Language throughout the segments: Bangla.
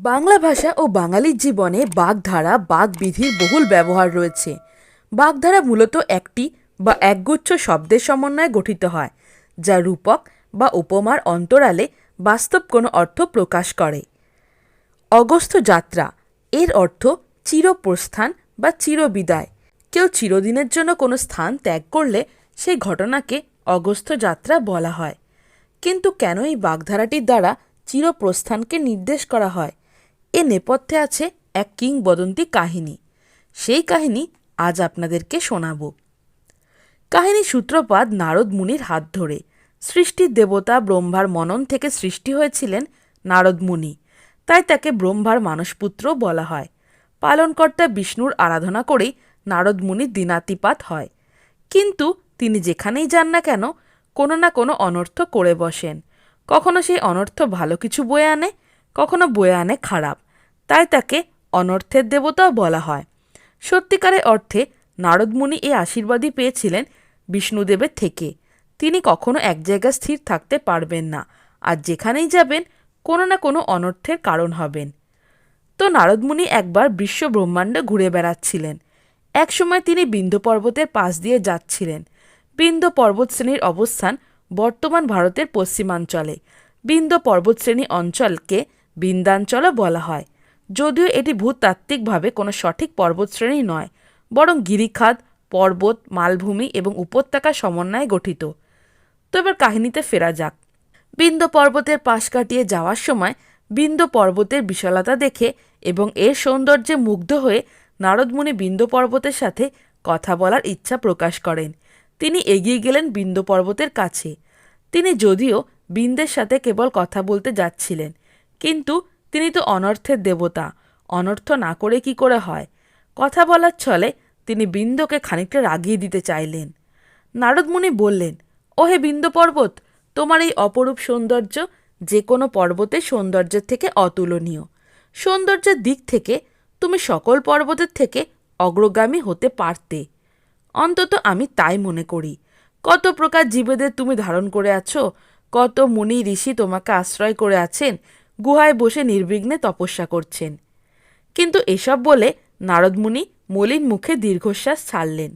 বাংলা ভাষা ও বাঙালির জীবনে বাগধারা, বাগবিধির বহুল ব্যবহার রয়েছে। বাগধারা মূলত একটি বা একগুচ্ছ শব্দের সমন্বয়ে গঠিত হয়, যা রূপক বা উপমার অন্তরালে বাস্তব কোনো অর্থ প্রকাশ করে। অগস্ত্য যাত্রা, এর অর্থ চিরপ্রস্থান বা চিরবিদায়। কেউ চিরদিনের জন্য কোনো স্থান ত্যাগ করলে সেই ঘটনাকে অগস্ত্য যাত্রা বলা হয়। কিন্তু কেন এই বাগধারাটির দ্বারা চিরপ্রস্থানকে নির্দেশ করা হয়? এ নেপথ্যে আছে এক কিংবদন্তি কাহিনী। সেই কাহিনী আজ আপনাদেরকে শোনাব। কাহিনী সূত্রপাত নারদ মুনির হাত ধরে। সৃষ্টির দেবতা ব্রহ্মার মনন থেকে সৃষ্টি হয়েছিলেন নারদ মুনি। তাই তাকে ব্রহ্মার মানসপুত্র বলা হয়। পালনকর্তা বিষ্ণুর আরাধনা করেই নারদ মুনির দিনাতিপাত হয়। কিন্তু তিনি যেখানেই যান না কেন, কোনো না কোনো অনর্থ করে বসেন। কখনো সেই অনর্থ ভালো কিছু বয়ে আনে কখনো বয়ে আনে খারাপ। তাই তাকে অনর্থের দেবতাও বলা হয়। সত্যিকারের অর্থে নারদমুনি এই আশীর্বাদই পেয়েছিলেন বিষ্ণুদেবের থেকে। তিনি কখনো এক জায়গায় স্থির থাকতে পারবেন না, আর যেখানেই যাবেন, কোনো না কোনো অনর্থের কারণ হবেন। তো নারদমুনি একবার বিশ্ব ব্রহ্মাণ্ডে ঘুরে বেড়াচ্ছিলেন। একসময় তিনি বিন্ধ্য পর্বতের পাশ দিয়ে যাচ্ছিলেন। বিন্ধ্য পর্বতশ্রেণীর অবস্থান বর্তমান ভারতের পশ্চিমাঞ্চলে। বিন্ধ্য পর্বতশ্রেণী অঞ্চলকে বিন্দাঞ্চলও বলা হয়। যদিও এটি ভূতাত্ত্বিকভাবে কোনো সঠিক পর্বতশ্রেণী নয়, বরং গিরিখাত, পর্বত, মালভূমি এবং উপত্যকা সমন্বয়ে গঠিত। তো এবার কাহিনীতে ফেরা যাক। বিন্দ পর্বতের পাশ কাটিয়ে যাওয়ার সময় বিন্দ পর্বতের বিশালতা দেখে এবং এর সৌন্দর্যে মুগ্ধ হয়ে নারদমুনি বিন্দ পর্বতের সাথে কথা বলার ইচ্ছা প্রকাশ করেন। তিনি এগিয়ে গেলেন বিন্দ পর্বতের কাছে। তিনি যদিও বিন্দের সাথে কেবল কথা বলতে যাচ্ছিলেন কিন্তু তিনি তো অনর্থের দেবতা। অনর্থ না করে কি করে হয়? কথা বলার ছলে তিনি বিন্দকে খানিকটা রাগিয়ে দিতে চাইলেন। নারদমুনি বললেন, ওহে বিন্দ পর্বত, তোমার এই অপরূপ সৌন্দর্য যে কোনো পর্বতের সৌন্দর্যের থেকে অতুলনীয়। সৌন্দর্যের দিক থেকে তুমি সকল পর্বতের থেকে অগ্রগামী হতে পারতে। অন্তত আমি তাই মনে করি। কত প্রকার জীবেদের তুমি ধারণ করে আছো, কত মুনি ঋষি তোমাকে আশ্রয় করে আছেন গুহায় বসে নির্বিঘ্নে তপস্যা করছেন। কিন্তু এসব বলে নারদমুনি মলিন মুখে দীর্ঘশ্বাস ছাড়লেন।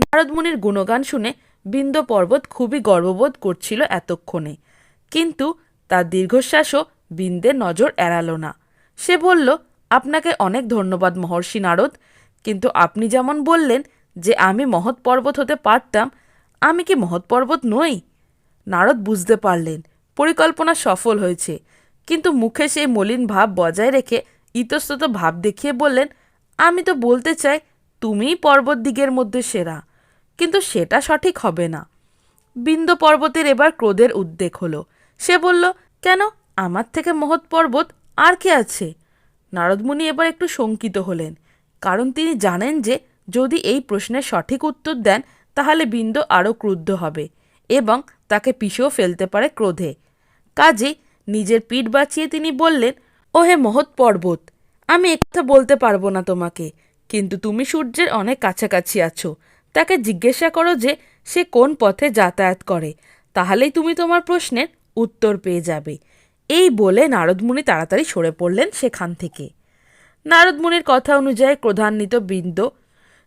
নারদমুনির গুণগান শুনে বিন্দ পর্বত খুবই গর্ববোধ করছিল এতক্ষণে। কিন্তু তার দীর্ঘশ্বাসও বিন্দের নজর এড়ালো না। সে বলল, আপনাকে অনেক ধন্যবাদ মহর্ষি নারদ, কিন্তু আপনি যেমন বললেন যে আমি মহৎ পর্বত হতে পারতাম, আমি কি মহৎ পর্বত নই? নারদ বুঝতে পারলেন, পরিকল্পনা সফল হয়েছে। কিন্তু মুখে সেই মলিন ভাব বজায় রেখে ইতস্তত ভাব দেখিয়ে বললেন, আমি তো বলতে চাই, তুমিই পর্বত দিগের মধ্যে সেরা। কিন্তু সেটা সঠিক হবে না। বিন্দ পর্বতের এবার ক্রোধের উদ্বেগ হলো। সে বলল, কেন? আমার থেকে মহৎ পর্বত আর কে আছে? নারদমুনি এবার একটু শঙ্কিত হলেন, কারণ তিনি জানেন যে, যদি এই প্রশ্নের সঠিক উত্তর দেন, তাহলে বিন্দ আরও ক্রুদ্ধ হবে এবং তাকে পিষেও ফেলতে পারে ক্রোধে। কাজে নিজের পিঠ বাঁচিয়ে তিনি বললেন ও হে মহৎ পর্বত, আমি একথা বলতে পারব না তোমাকে, কিন্তু তুমি সূর্যের অনেক কাছাকাছি আছো। তাকে জিজ্ঞাসা করো যে সে কোন পথে যাতায়াত করে, তাহলেই তুমি তোমার প্রশ্নের উত্তর পেয়ে যাবে। এই বলে নারদমুনি তাড়াতাড়ি সরে পড়লেন সেখান থেকে। নারদমুনির কথা অনুযায়ী ক্রধান্বিত বৃন্দ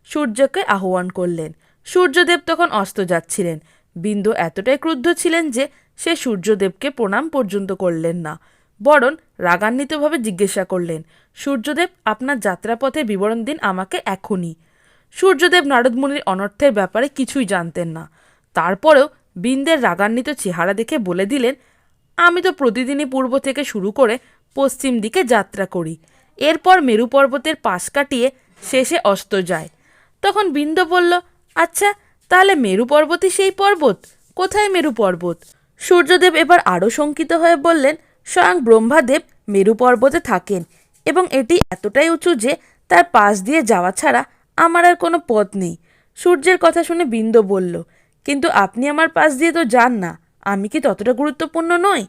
সূর্যকে আহ্বান করলেন। সূর্যদেব তখন অস্ত যাচ্ছিলেন। বিন্দু এতটাই ক্রুদ্ধ ছিলেন যে সে সূর্যদেবকে প্রণাম পর্যন্ত করলেন না বরং রাগান্বিতভাবে জিজ্ঞাসা করলেন, সূর্যদেব, আপনার যাত্রাপথে বিবরণ দিন আমাকে এখনই। সূর্যদেব নারদমুনির অনর্থের ব্যাপারে কিছুই জানতেন না। তারপরেও বিন্দের রাগান্বিত চেহারা দেখে বলে দিলেন, আমি তো প্রতিদিনই পূর্ব থেকে শুরু করে পশ্চিম দিকে যাত্রা করি। এরপর মেরু পর্বতের পাশ কাটিয়ে শেষে অস্ত যায়। তখন বিন্দ বলল আচ্ছা তাহলে মেরু পর্বতই সেই পর্বত? কোথায় মেরু পর্বত? সূর্যদেব এবার আরও শঙ্কিত হয়ে বললেন, স্বয়ং ব্রহ্মাদেব মেরু পর্বতে থাকেন এবং এটি এতটাই উঁচু যে তার পাশ দিয়ে যাওয়া ছাড়া আমার আর কোনো পথ নেই। সূর্যের কথা শুনে বিন্দ বলল, কিন্তু আপনি আমার পাশ দিয়ে তো যান না, আমি কি ততটা গুরুত্বপূর্ণ নই?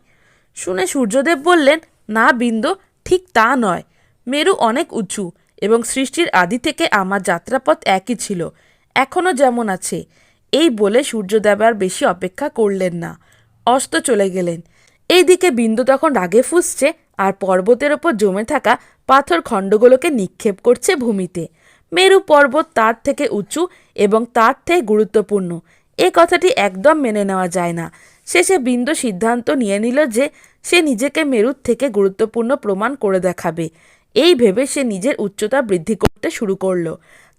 শুনে সূর্যদেব বললেন, না বিন্দ, ঠিক তা নয়। মেরু অনেক উঁচু এবং সৃষ্টির আদি থেকে আমার যাত্রাপথ একই ছিল এখনও যেমন আছে। এই বলে সূর্যদেব আর বেশি অপেক্ষা করলেন না। অস্ত চলে গেলেন। এইদিকে বিন্দু তখন রাগে ফুসছে আর পর্বতের ওপর জমে থাকা পাথর খণ্ডগুলোকে নিক্ষেপ করছে ভূমিতে। মেরু পর্বত তার থেকে উঁচু এবং তার থেকে গুরুত্বপূর্ণ। এ কথাটি একদম মেনে নেওয়া যায় না। শেষে বিন্দু সিদ্ধান্ত নিয়ে নিল যে সে নিজেকে মেরুর থেকে গুরুত্বপূর্ণ প্রমাণ করে দেখাবে। এই ভেবে সে নিজের উচ্চতা বৃদ্ধি করতে শুরু করল।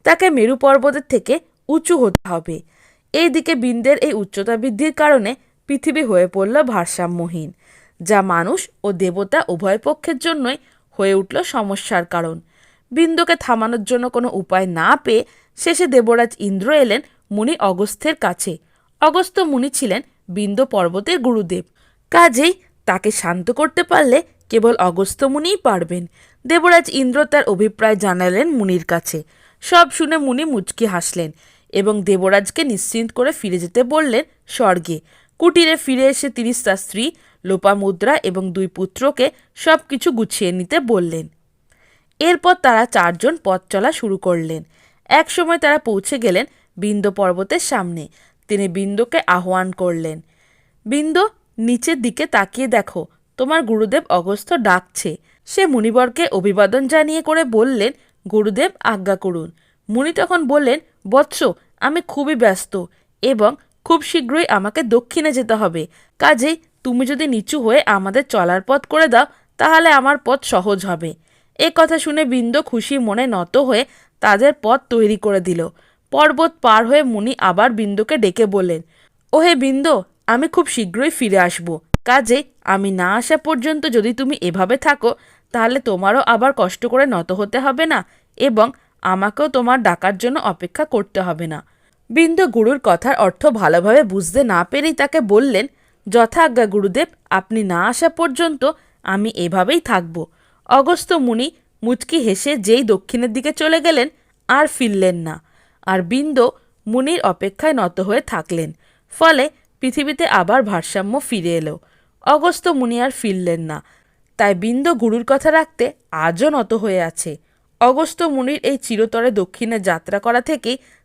তাকে মেরু পর্বতের থেকে উঁচু হতে হবে। এইদিকে বিন্দের এই উচ্চতা বৃদ্ধির কারণে পৃথিবী হয়ে পড়ল ভারসাম্যহীন, যা মানুষ ও দেবতা উভয় পক্ষের জন্যই হয়ে উঠল সমস্যার কারণ। বিন্দুকে থামানোর জন্য কোনো উপায় না পেয়ে শেষে দেবরাজ ইন্দ্র এলেন মুনি অগস্ত্যের কাছে। অগস্ত্য মুনি ছিলেন বিন্দ পর্বতের গুরুদেব। কাজেই তাকে শান্ত করতে পারলে কেবল অগস্ত্য মুনিই পারবেন। দেবরাজ ইন্দ্র তার অভিপ্রায় জানালেন মুনির কাছে। সব শুনে মুনি মুচকি হাসলেন এবং দেবরাজকে নিশ্চিন্ত করে ফিরে যেতে বললেন স্বর্গে। কুটিরে ফিরে এসে তিনি তার স্ত্রী লোপামুদ্রা এবং দুই পুত্রকে সব কিছু গুছিয়ে নিতে বললেন। এরপর তারা চারজন পথ চলা শুরু করলেন। একসময় তারা পৌঁছে গেলেন বিন্দ পর্বতের সামনে। তিনি বিন্দুকে আহ্বান করলেন, বিন্দু, নিচের দিকে তাকিয়ে দেখো, তোমার গুরুদেব অগস্ত্য ডাকছে সে মুনিবরকে অভিবাদন জানিয়ে করে বললেন, গুরুদেব, আজ্ঞা করুন মুনি তখন বললেন, বৎস, আমি খুবই ব্যস্ত এবং খুব শীঘ্রই আমাকে দক্ষিণে যেতে হবে। কাজেই তুমি যদি নিচু হয়ে আমাদের চলার পথ করে দাও, তাহলে আমার পথ সহজ হবে। এ কথা শুনে বিন্দ খুশি মনে নত হয়ে তাদের পথ তৈরি করে দিল। পর্বত পার হয়ে মুনি আবার বিন্দুকে ডেকে বললেন, ওহে বিন্দ, আমি খুব শীঘ্রই ফিরে আসব। কাজে আমি না আসা পর্যন্ত যদি তুমি এভাবে থাকো, তাহলে তোমারও আবার কষ্ট করে নত হতে হবে না এবং আমাকেও তোমার ডাকার জন্য অপেক্ষা করতে হবে না। বিন্দু গুরুর কথার অর্থ ভালোভাবে বুঝতে না পেরেই তাকে বললেন, যথাজ্ঞা গুরুদেব, আপনি না আসা পর্যন্ত আমি এভাবেই থাকব। অগস্ত্য মুনি মুচকি হেসে যেই দক্ষিণের দিকে চলে গেলেন, আর ফিরলেন না। আর বিন্দ মুনির অপেক্ষায় নত হয়ে থাকলেন। ফলে পৃথিবীতে আবার ভারসাম্য ফিরে এলো। অগস্ত্য মুনি আর ফিরলেন না। তাই বিন্দ গুরুর কথা রাখতে আজও নত হয়ে আছে। অগস্ত্য মুনির এই চিরতরে দক্ষিণে যাত্রা করা থেকেই